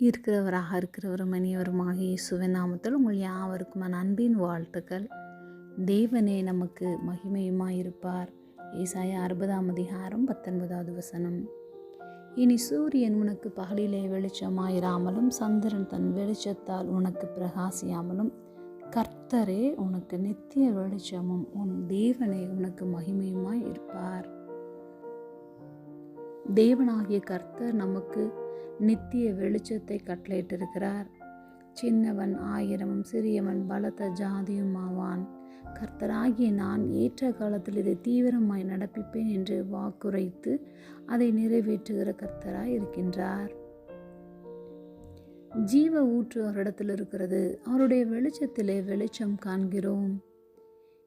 இருக்கிறவராக இருக்கிறவரும் மணியவருமாக இயேசுவின் நாமத்தில் உங்கள் யாவருக்குமான அன்பின் வாழ்த்துக்கள். தேவனே நமக்கு மகிமையுமாய் இருப்பார் ஏசாய அறுபதாம் அதிகாரம் பத்தொன்பதாவது வசனம். இனி சூரியன் உனக்கு பகலிலே வெளிச்சமாயிராமலும் சந்திரன் தன் வெளிச்சத்தால் உனக்கு பிரகாசியாமலும் கர்த்தரே உனக்கு நித்திய வெளிச்சமும் உன் தேவனே உனக்கு மகிமையுமாய் இருப்பார் தேவனாகிய கர்த்தர் நமக்கு நித்திய வெளிச்சத்தை கட்டளையிட்டிருக்கிறார். சின்னவன் ஆயிரமும் சிறியவன் பலத்த ஜாதியும் ஆவான். கர்த்தராகிய நான் ஏற்ற காலத்தில் இதை தீவிரமாய் நடப்பிப்பேன் என்று வாக்குரைத்து அதை நிறைவேற்றுகிற கர்த்தராய் இருக்கின்றார். ஜீவ ஊற்று அவரிடத்தில் இருக்கிறது. அவருடைய வெளிச்சத்திலே வெளிச்சம் காண்கிறோம்.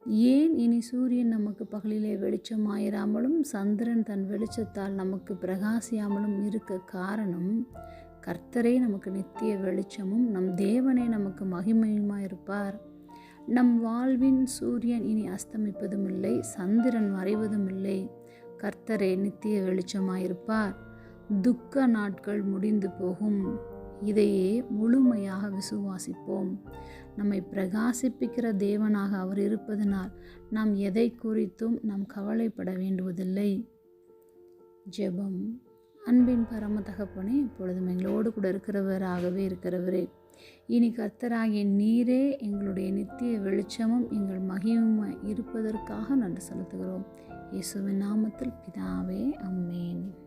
ஏன் இனி சூரியன் நமக்கு பகலிலே வெளிச்சமாயிராமலும் சந்திரன் தன் வெளிச்சத்தால் நமக்கு பிரகாசியாமலும் இருக்க காரணம் கர்த்தரே நமக்கு நித்திய வெளிச்சமும் நம் தேவனே நமக்கு மகிமையுமாயிருப்பார். நம் வாழ்வின் சூரியன் இனி அஸ்தமிப்பதும் இல்லை சந்திரன் மறைவதும் இல்லை கர்த்தரே நித்திய வெளிச்சமாயிருப்பார். துக்க நாட்கள் முடிந்து போகும். இதையே முழுமையாக விசுவாசிப்போம். நம்மை பிரகாசிப்பிக்கிற தேவனாக அவர் இருப்பதனால் நாம் எதை குறித்தும் நாம் கவலைப்பட வேண்டுவதில்லை. ஜெபம். அன்பின் பரம தகப்பனே இப்பொழுதும் எங்களோடு கூட இருக்கிறவராகவே இருக்கிறவரே இனி கர்த்தராகிய நீரே எங்களுடைய நித்திய வெளிச்சமும் எங்கள் மகிமுமாய் இருப்பதற்காக நன்றி செலுத்துகிறோம். இயேசுவின் நாமத்தில் பிதாவே அம்மேன்.